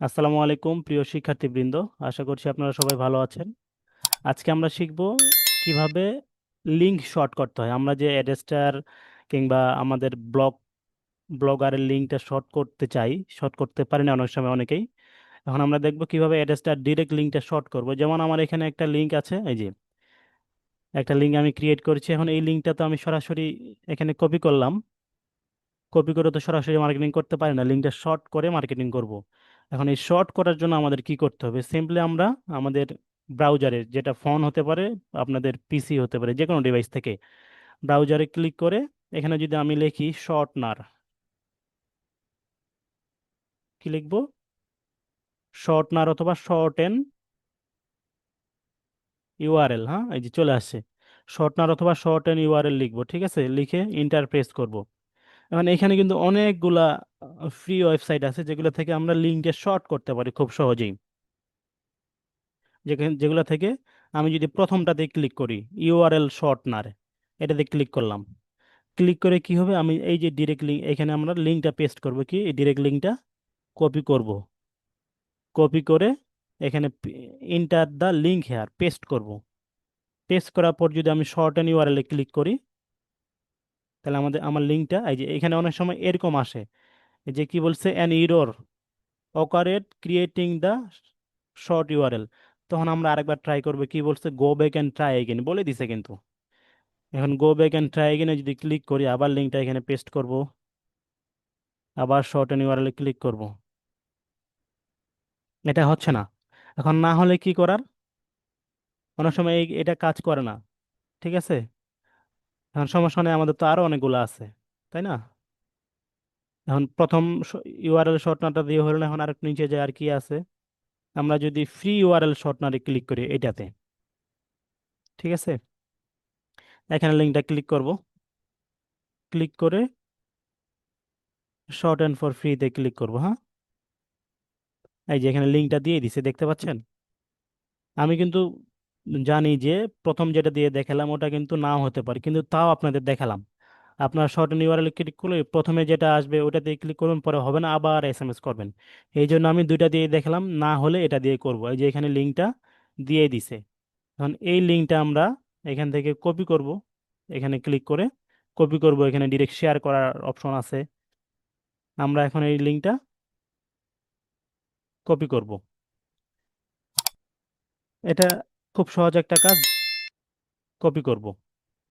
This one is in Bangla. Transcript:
আসসালামু আলাইকুম প্রিয় শিক্ষার্থীবৃন্দ আশা করছি আপনারা সবাই ভালো আছেন আজকে আমরা শিখব কীভাবে লিঙ্ক শর্ট করতে হয় আমরা যে অ্যাড্রেসটার কিংবা আমাদের ব্লগ ব্লগারের লিঙ্কটা শর্ট করতে চাই শর্ট করতে পারি না অনেক সময় অনেকেই এখন আমরা দেখব কীভাবে অ্যাড্রেসটার ডিরেক্ট লিঙ্কটা শর্ট করব যেমন আমার এখানে একটা লিঙ্ক আছে এই যে একটা লিঙ্ক আমি ক্রিয়েট করছি। এখন এই লিঙ্কটা তো আমি সরাসরি এখানে কপি করলাম। কপি করে তো সরাসরি মার্কেটিং করতে পারি না। লিঙ্কটা শর্ট করে মার্কেটিং করব। এখন এই শর্ট করার জন্য আমাদের কি করতে হবে? সিম্পলি আমরা আমাদের ব্রাউজারে যেটা ফোন হতে পারে, আপনাদের পিসি হতে পারে যে কোনো ডিভাইস থেকে ব্রাউজারে ক্লিক করে এখানে যদি আমি লিখি শর্টনার কি লিখব? শর্টনার অথবা শর্টেন ইউআরএল হ্যাঁ? এই যে চলে আসছে। শর্টনার অথবা শর্ট শর্টেন ইউআরএল লিখব, ঠিক আছে? লিখে ইন্টার প্রেস করব। এখন এখানে কিন্তু অনেকগুলা ফ্রি ওয়েবসাইট আছে যেগুলো থেকে আমরা লিঙ্কে শর্ট করতে পারি খুব সহজেই। যেগুলো থেকে আমি যদি প্রথমটাতে ক্লিক করি ইউআরএল শর্টনার এটাতে ক্লিক করলাম। ক্লিক করে কি হবে? আমি এই যে ডিরেক্ট লিঙ্ক এখানে আমরা লিঙ্কটা পেস্ট করব কি? এই ডিরেক্ট লিঙ্কটা কপি করব। কপি করে এখানে enter the link here paste করব। পেস্ট করার পর যদি আমি শর্ট অ্যান্ড ইউআরএলে ক্লিক করি, তাহলে আমাদের, আমার লিঙ্কটা এই যে এখানে অনেক সময় এরকম আসে যে কি বলছে an error occurred creating the short URL তখন আমরা আরেকবার ট্রাই করব, কি বলছে go back and try again বলে দিছে কিন্তু। এখন গো ব্যাক অ্যান্ড ট্রাই এগেনে যদি ক্লিক করি, আবার লিঙ্কটা এখানে পেস্ট করব, আবার শর্ট অ্যান্ড ইউআরএলে ক্লিক করব। এটা হচ্ছে না। এখন না হলে কি করার? অনেক সময় এই, এটা কাজ করে না, ঠিক আছে? এখন সমস্যা নেই, আমাদের তো আরও অনেকগুলো আছে, তাই না? এখন প্রথম ইউআরএল শর্টনারটা দিয়ে হলো এখন আরেকটু নিচে যায় আর কি আছে? আমরা যদি ফ্রি ইউআরএল শর্টনারে ক্লিক করি এটাতে, ঠিক আছে? এখানে লিঙ্কটা ক্লিক করব। ক্লিক করে শর্ট অ্যান্ড ফর ফ্রিতে ক্লিক করব হ্যাঁ? এই যে এখানে লিঙ্কটা দিয়ে দিছে, দেখতে পাচ্ছেন? আমি কিন্তু জানি যে প্রথম যেটা দিয়ে দেখালাম ওটা কিন্তু নাও হতে পারে, কিন্তু তাও আপনাদের দেখালাম। আপনার শর্ট ইউআরএল ক্লিক করলে প্রথমে যেটা আসবে ওটা দিয়ে ক্লিক করবেন পরে হবে না, আবার এস এম এস করবেন। এই জন্য আমি দুইটা দিয়ে দেখালাম, না হলে এটা দিয়ে করব। এই যে এখানে লিঙ্কটা দিয়ে দিছে। এখন এই লিঙ্কটা আমরা এখান থেকে কপি করব, এখানে ক্লিক করে কপি করব, এখানে ডিরেক্ট শেয়ার করার অপশন আছে। আমরা এখন এই লিঙ্কটা কপি করব। এটা খুব সহজ একটা কাজ কপি করব।